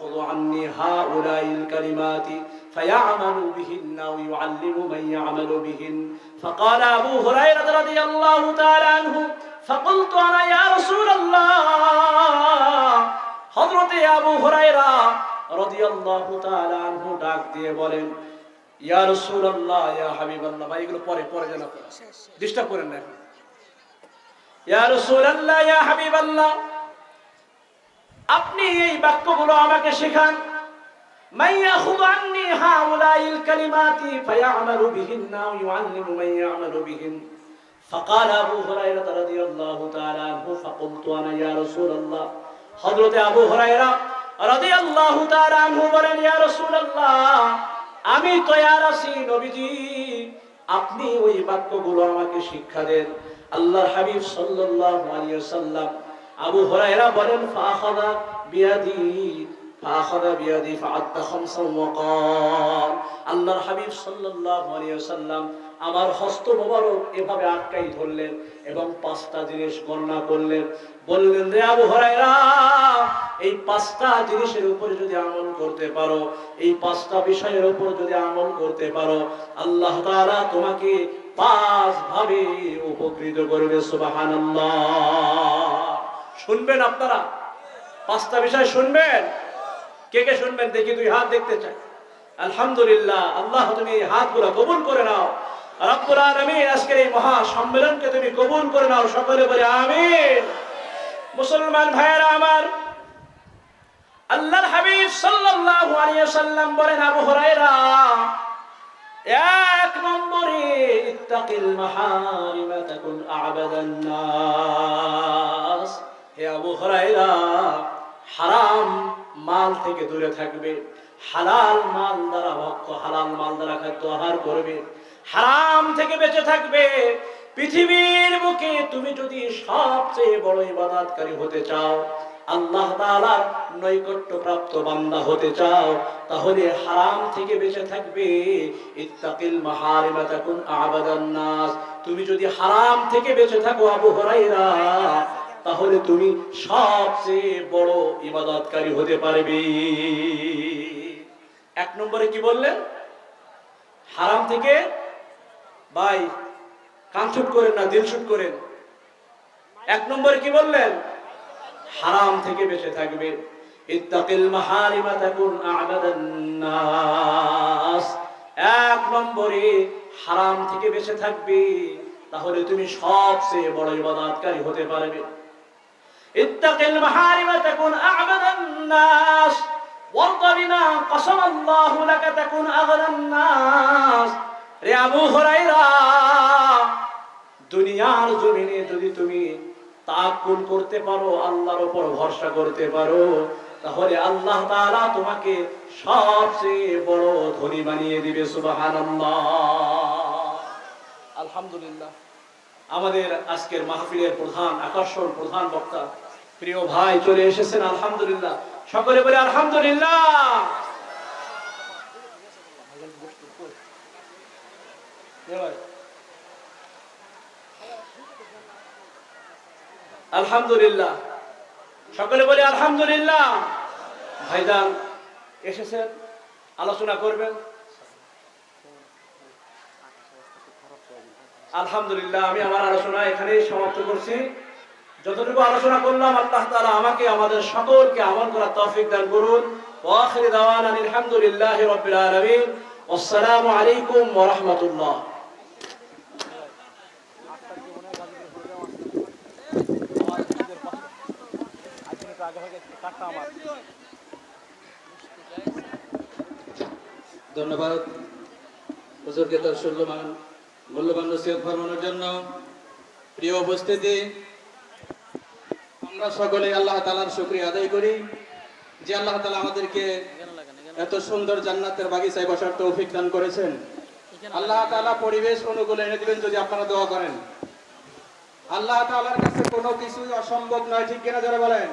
يأخذ عني هؤلاء الكلمات فيعمل بهن أو يعلم من يعمل بهن فقال أبو هريرة رضي الله تعالى عنه فقلت أنا يا رسول الله হযরতে আবু হুরায়রা রাদিয়াল্লাহু তাআলা আনহু ডাক দিয়ে বলেন ইয়া রাসূলুল্লাহ ইয়া হাবিবাল্লাহ ভাই এগুলো পরে পরে যেন ডিস্টার্ব করেন না এখন ইয়া রাসূলুল্লাহ ইয়া হাবিবাল্লাহ আপনি এই বাক্যগুলো আমাকে শেখান من يأخذ عني هؤلاء الكلمات فيعمل بهن أو يعلم من يعمل بهن فقال أبو هريرة رضي الله تعالى عنه فقلت أنا يا رسول الله حضرت أبو هريرة رضي الله تعالى عنه বলেন يا رسول الله আমি তৈয়ার আছি নবীজি আপনি ওই বাক্যগুলো আমাকে শিক্ষা দেন আল্লাহর হাবিব সাল্লাল্লাহু আলাইহি ওয়াসাল্লাম আবু হুরায়রা বলেন, ফাখাদা বিয়াদি ফাখাদা বিয়াদি ফাআদ্দা খামসান ওয়াকাল আল্লাহর হাবিব সাল্লাল্লাহু আলাইহি ওয়াসাল্লাম আমার হস্ত মোবারক এভাবে আটকাই ধরলেন এবং পাঁচটা জিনিস গণনা করলেন। বললেন, রে আবু হুরায়রা, এই পাঁচটা জিনিসের উপরে যদি আমল করতে পারো, এই পাঁচটা বিষয়ের উপর যদি আমল করতে পারো, আল্লাহ তাআলা তোমাকে পাঁচ ভাবে উপকৃত করবে, সুবহানাল্লাহ। শুনবেন আপনারা? পাঁচটা বিষয় শুনবেন? কে কে শুনবেন? দেখি দুই হাত দেখতে চাই। আলহামদুলিল্লাহ, আল্লাহ তুমি এই হাতগুলো কবুল করে নাও। রব্বুল আলামিন আজকের এই মহা সম্মেলনকে তুমি কবুল করে নাও, সকলে বলে আমিন। মুসলমান ভাইয়েরা আমার, আল্লাহর হাবিব সাল্লাল্লাহু আলাইহি ওয়াসাল্লাম বলেন, আবু হুরায়রা, এক নম্বরে ইত্তাকিল মাহারিমা তাকুন আবাদান হে হারাম মাল থেকে দূরে থাকবে। হালাল মাল দ্বারা ভক্ত হালাল মাল দ্বারা খাদ্য আহার করবে। হারাম থেকে বেঁচে থাকবে। পৃথিবীর বুকে তুমি যদি সবচেয়ে বড় ইবাদতকারী হতে চাও, আল্লাহ তাআলার নৈকট্য প্রাপ্ত বান্দা হতে চাও, তাহলে হারাম থেকে বেঁচে থাকবে। ইত্তাকিল মাহারিমা তাকুন আবাদান নাস। তুমি যদি হারাম থেকে বেঁচে থাকো, আবু হুরায়রা তাহলে তুমি সবচেয়ে বড় ইবাদতকারী হতে পারবে। এক নম্বরে কি বললেন? হারাম থেকে ভাই কান শুট করেন না, দিল শুট করেন। এক নম্বরে কি বললেন? হারাম থেকে বেঁচে থাকবে ইত্তাকিল মাহারিমা তাকুন এক নম্বরে হারাম থেকে বেঁচে থাকবে, তাহলে তুমি সবচেয়ে বড় ইবাদতকারী হতে পারবে। ইত্তাকিল মাহারিমা তাকুন আবাদান নাস ওয়ারদা বিমা কাসাম আল্লাহু লাকা তাকুন আগনান নাস রে আবু হুরায়রা, দুনিয়ার জমিনে যদি তুমি তাকুল করতে পারো, আল্লাহর উপর ভরসা করতে পারো, তাহলে আল্লাহ তাআলা তোমাকে সবচেয়ে বড় ধনী বানিয়ে দিবে, সুবহানাল্লাহ। আলহামদুলিল্লাহ। আমাদের আজকের মাহফিলের প্রধান আকর্ষণ, প্রধান বক্তা, প্রিয় ভাই চলে এসেছেন, আলহামদুলিল্লাহ। সকলে বলে আলহামদুলিল্লাহ। আলহামদুলিল্লাহ। সকলে বলে আলহামদুলিল্লাহ। ভাইজান এসেছেন, আলোচনা করবেন। আলহামদুলিল্লাহ, আমি আমার আলোচনা এখানেই সমাপ্ত করছি। যতটুকু আলোচনা করলাম, আল্লাহ তাআলা আমাকে, আমাদের সকলকে আমল করার তৌফিক দান করুন। আলহামদুলিল্লাহি রাব্বিল আসসালামু আলাইকুম ওয়া ধন্যবাদ। হুজুরকে তার মূল্যবান মূল্যবান নসিহত ফরমানোর জন্য প্রিয় উপস্থিতি, আমরা সকলে আল্লাহ তালার শুকরিয়া আদায় করি যে আল্লাহ তালা আমাদেরকে এত সুন্দর জান্নাতের বাগিচায় বসার তৌফিক দান করেছেন। আল্লাহ তাআলা পরিবেশ অনুকূল এনে দিবেন যদি আপনারা দোয়া করেন। আল্লাহ তাআলার কাছে কোনো কিছুই অসম্ভব নয়, ঠিক কিনা যারা বলেন?